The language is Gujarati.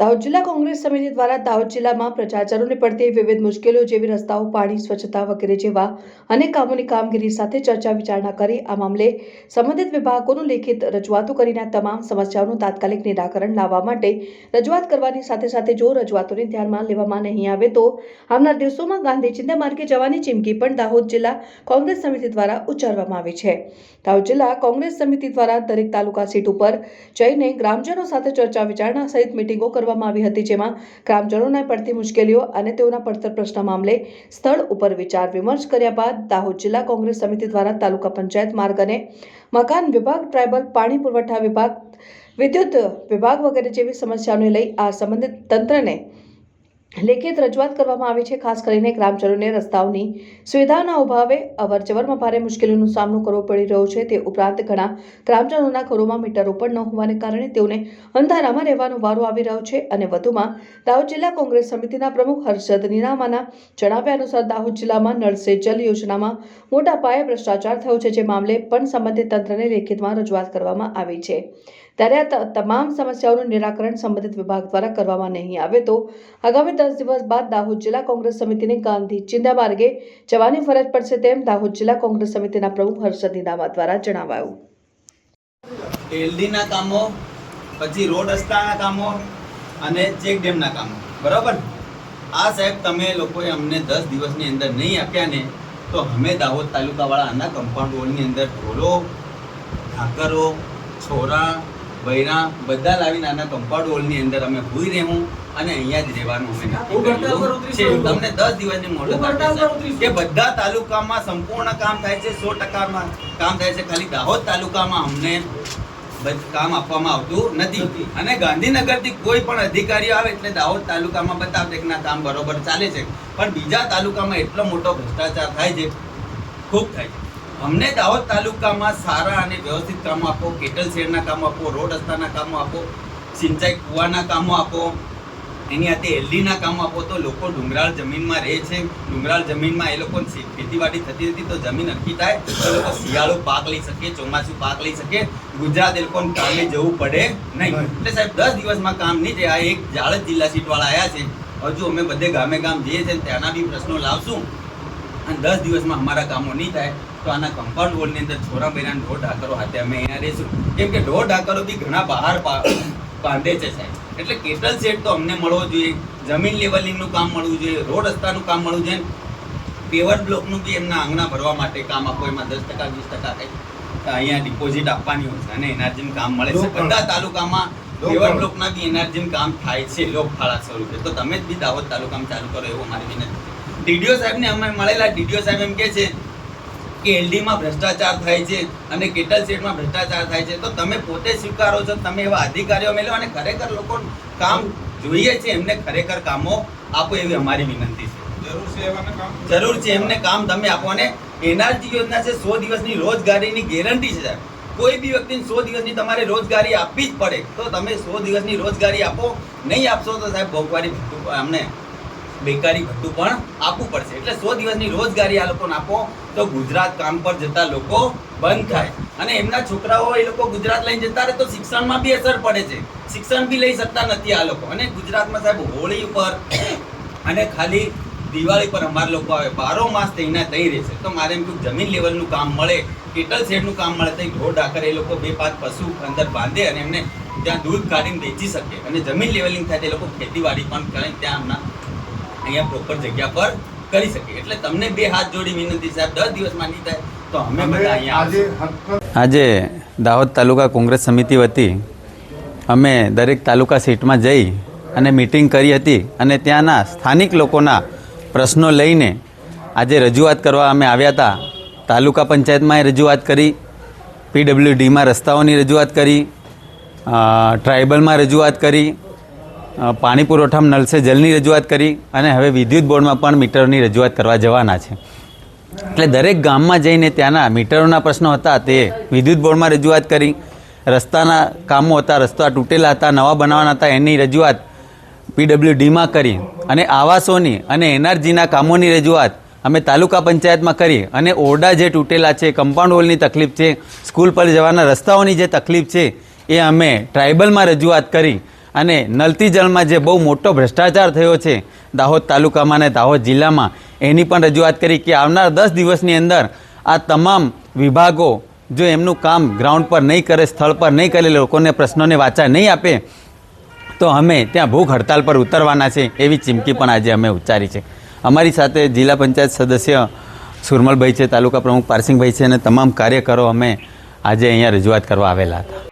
દાહોદ જિલ્લા કોંગ્રેસ સમિતિ દ્વારા દાહોદ જિલ્લામાં પ્રજાજનોને પડતી વિવિધ મુશ્કેલીઓ જેવી રસ્તાઓ પાણી, સ્વચ્છતા વગેરે જેવા અનેક કામોની કામગીરી સાથે ચર્ચા વિચારણા કરી આ મામલે સંબંધિત વિભાગોનું લેખિત રજૂઆતો કરીને તમામ સમસ્યાઓનું તાત્કાલિક નિરાકરણ લાવવા માટે રજૂઆત કરવાની સાથે સાથે જો રજૂઆતોને ધ્યાનમાં લેવામાં નહીં આવે તો આવનાર દિવસોમાં ગાંધી ચિંતા માર્ગે જવાની ચીમકી પણ દાહોદ જિલ્લા કોંગ્રેસ સમિતિ દ્વારા ઉચ્ચારવામાં આવી છે. દાહોદ જિલ્લા કોંગ્રેસ સમિતિ દ્વારા દરેક તાલુકા સીટ ઉપર જઈને ગ્રામજનો સાથે ચર્ચા વિચારણા સહિત મિટિંગો કરવામાં આવી હતી, જેમાં ગ્રામજનોને પડતી મુશ્કેલીઓ અને તેઓના પડતર પ્રશ્ન મામલે સ્થળ ઉપર વિચાર વિમર્શ કર્યા બાદ દાહોદ જિલ્લા કોંગ્રેસ સમિતિ દ્વારા તાલુકા પંચાયત માર્ગ અને મકાન વિભાગ, ટ્રાયબલ, પાણી પુરવઠા વિભાગ, વિદ્યુત વિભાગ વગેરે જેવી સમસ્યાઓને લઈ આ સંબંધિત તંત્રને લેખિત રજૂઆત કરવામાં આવી છે. ખાસ કરીને ગ્રામજનોને રસ્તાઓની સુવિધાના અભાવે અવરજવરમાં ભારે મુશ્કેલીનો સામનો કરવો પડી રહ્યો છે. તે ઉપરાંત ઘણા ગ્રામજનોના ઘરોમાં મીટરો પણ ન હોવાને કારણે તેઓને અંધારામાં રહેવાનો વારો આવી રહ્યો છે અને વધુમાં દાહોદ જિલ્લા કોંગ્રેસ સમિતિના પ્રમુખ હર્ષદ નીનામાના જણાવ્યા અનુસાર દાહોદ જિલ્લામાં નળ જલ યોજનામાં મોટા પાયે ભ્રષ્ટાચાર થયો છે. જે મામલે પણ સંબંધિત તંત્રને લેખિતમાં રજૂઆત કરવામાં આવી છે. ત્યારે આ તમામ સમસ્યાઓનું નિરાકરણ સંબંધિત વિભાગ દ્વારા કરવામાં નહીં આવે તો આગામી દસ દિવસ બાદ દાહોદ જિલ્લા કોંગ્રેસ સમિતિને ગાંધી ચિંતા માર્ગે જવાની ફરજ પડશે તેમ દાહોદ જિલ્લા કોંગ્રેસ સમિતિના પ્રમુખ હર્ષદ નીનામા દ્વારા જણાવાયું. એલડીના કામો, પછી રોડ રસ્તાના કામો અને ચેક ડેમના કામો. બરાબર? આ સાહેબ, તમે લોકોએ અમને દસ દિવસની અંદર નહીં આપ્યા ને, તો અમે દાહોદ તાલુકાવાળા આના કમ્પાઉન્ડ વોલની અંદર ઢોરો ઢાકરો, છોરા બૈરા બધા લાવી નાના કમ્પાઉન્ડ વોલની અંદર અમે ભૂઈ રહેવું અને અહીંયા જ રહેવાનું અમે. તમને દસ દિવસની મોડત. કે બધા તાલુકામાં સંપૂર્ણ કામ થાય છે સો ટકામાં કામ થાય છે ખાલી દાહોદ તાલુકામાં અમને કામ આપવામાં આવતું નથી. અને ગાંધીનગરથી કોઈ પણ અધિકારીઓ આવે એટલે દાહોદ તાલુકામાં બતાવે છે કે ના કામ બરોબર ચાલે છે પણ બીજા તાલુકામાં એટલો મોટો ભ્રષ્ટાચાર થાય છે ખૂબ થાય છે અમને દાહોદ તાલુકામાં સારા અને વ્યવસ્થિત કામો આપો કેટલ શેડના કામો આપો રોડ રસ્તાના કામો આપો સિંચાઈ કૂવાના કામો આપો એની સાથે એલડીના કામો આપો તો લોકો ડુંગરાળ જમીનમાં રહે છે. ડુંગરાળ જમીનમાં એ લોકો ખેતીવાડી થતી હતી તો જમીન અટકી થાય તો લોકો શિયાળો પાક લઈ શકે ચોમાસું પાક લઈ શકે. ગુજરાત એ લોકોને કામે જવું પડે નહીં. એટલે સાહેબ દસ દિવસમાં કામ નહીં જાય આ એક જાળજ જિલ્લા સીટવાળા આવ્યા છે. હજુ અમે બધે ગામે ગામ જઈએ છીએ ત્યાંના બી પ્રશ્નો લાવશું. અને દસ દિવસમાં અમારા કામો નહીં થાય. તો આના કમ્પાઉન્ડ વોલની અંદર છોરા બૈરાને ઢોર ઢાકરો હાથે અમે અહીંયા રહીશું. કેમ કે ઢોર ઢાકરો બી ઘણા બહાર બાંધે છે સાહેબ. એટલે કેટલ સેટ તો અમને મળવો જોઈએ? જમીન લેવલિંગનું કામ મળવું જોઈએ રોડ રસ્તાનું કામ મળવું જોઈએ. પેવર બ્લોકનું બી એમના આંગણા ભરવા માટે કામ આપો એમાં દસ ટકા વીસ ટકા અહીંયા ડિપોઝિટ આપવાની હોય છે અને એનર્જીનું કામ મળે છે. બધા તાલુકામાં પેવર. બ્લોકના બી એનર્જીનું કામ થાય છે લોકફાળા સ્વરૂપે. તો તમે જ બી દાહોદ તાલુકામાં ચાલુ કરો એવું મારી વિનંતી ડીડીઓ સાહેબને અમે મળેલા ડીડીઓ સાહેબ એમ કે છે કે એલડીમાં ભ્રષ્ટાચાર થાય છે અને કેટલ સેટમાં ભ્રષ્ટાચાર થાય છે તો તમે પોતે સ્વીકારો છો તમે એવા અધિકારીઓ મેળવો અને ખરેખર લોકો કામ જોઈએ છે એમને ખરેખર કામો આપો એવી અમારી વિનંતી છે. જરૂર છે જરૂર છે એમને કામ તમે આપો અને એનઆરજી યોજના છે સો દિવસની રોજગારીની ગેરંટી છે સાહેબ. કોઈ બી વ્યક્તિને સો દિવસની તમારે રોજગારી આપવી જ પડે તો તમે સો દિવસની રોજગારી આપો નહીં આપશો તો સાહેબ મોંઘવારી અમને બેકારી ભથ્થું પણ આપવું પડશે. એટલે સો દિવસની રોજગારી આ લોકોને આપો, તો ગુજરાત કામ પર જતા લોકો બંધ થાય. અને એમના છોકરાઓ એ લોકો ગુજરાત લઈને જતા રહે તો શિક્ષણમાં બી અસર પડે છે. શિક્ષણ બી લઈ શકતા નથી આ લોકો. અને ગુજરાતમાં સાહેબ હોળી ઉપર અને ખાલી દિવાળી પર અમારા લોકો આવે. બારો માસ તૈના થઈ રહેશે. તો મારે એમ કહ્યું જમીન લેવલનું કામ મળે, કેટલ શેડનું કામ મળે તો ઢોર ઢાકર એ લોકો બે પાંચ પશુ અંદર બાંધે અને એમને ત્યાં દૂધ કાઢીને વેચી શકે. અને જમીન લેવલિંગ થાય તે લોકો ખેતીવાડી પણ કરે ત્યાં એમના અહીંયા પ્રોપર જગ્યા પર કરી શકીએ. એટલે તમને બે હાથ જોડી વિનંતી સાહેબ દસ દિવસમાં નહીં થાય તો અમે બધા અહીંયા આજે દાહોદ તાલુકા કોંગ્રેસ સમિતિ વતી અમે દરેક તાલુકા સીટમાં જઈ અને મિટિંગ કરી હતી અને ત્યાંના સ્થાનિક લોકોના પ્રશ્નો લઈને આજે રજૂઆત કરવા અમે આવ્યા હતા. તાલુકા પંચાયતમાં રજૂઆત કરી પીડબ્લ્યુડીમાં રસ્તાઓની રજૂઆત કરી ટ્રાઇબલમાં રજૂઆત કરી પાણી પુરવઠામાં નલ સે જલની રજૂઆત કરી અને હવે વિદ્યુત બોર્ડમાં પણ મીટરની રજૂઆત કરવા જવાના છે. એટલે દરેક ગામમાં જઈને ત્યાંના મીટરોના પ્રશ્નો હતા તે વિદ્યુત બોર્ડમાં રજૂઆત કરી. રસ્તાના કામો હતા, રસ્તા તૂટેલા હતા, નવા બનાવવાના હતા એની રજૂઆત પીડબ્લ્યુડીમાં કરી અને આવાસોની અને એનઆરજીના કામોની રજૂઆત અમે તાલુકા પંચાયતમાં કરી અને ઓરડા જે તૂટેલા છે, કમ્પાઉન્ડ વોલની તકલીફ છે, સ્કૂલ પર જવાના રસ્તાઓની જે તકલીફ છે એ અમે ટ્રાઇબલમાં રજૂઆત કરી અને નલતી જળમાં જે બહુ મોટો ભ્રષ્ટાચાર થયો છે, દાહોદ તાલુકામાં અને દાહોદ જિલ્લામાં, એની પણ રજૂઆત કરી કે આવનાર દસ દિવસની અંદર આ તમામ વિભાગો જો એમનું કામ ગ્રાઉન્ડ પર નહીં કરે, સ્થળ પર નહીં કરે, લોકોને પ્રશ્નોને વાચા નહીં આપે, તો અમે ત્યાં ભૂખ હડતાલ પર ઉતરવાના છે એવી ચીમકી પણ આજે અમે ઉચ્ચારી છે. અમારી સાથે જિલ્લા પંચાયત સદસ્ય સુરમલભાઈ છે, તાલુકા પ્રમુખ પારસિંગભાઈ છે અને તમામ કાર્યકરો અમે આજે અહીંયા રજૂઆત કરવા આવેલા હતા.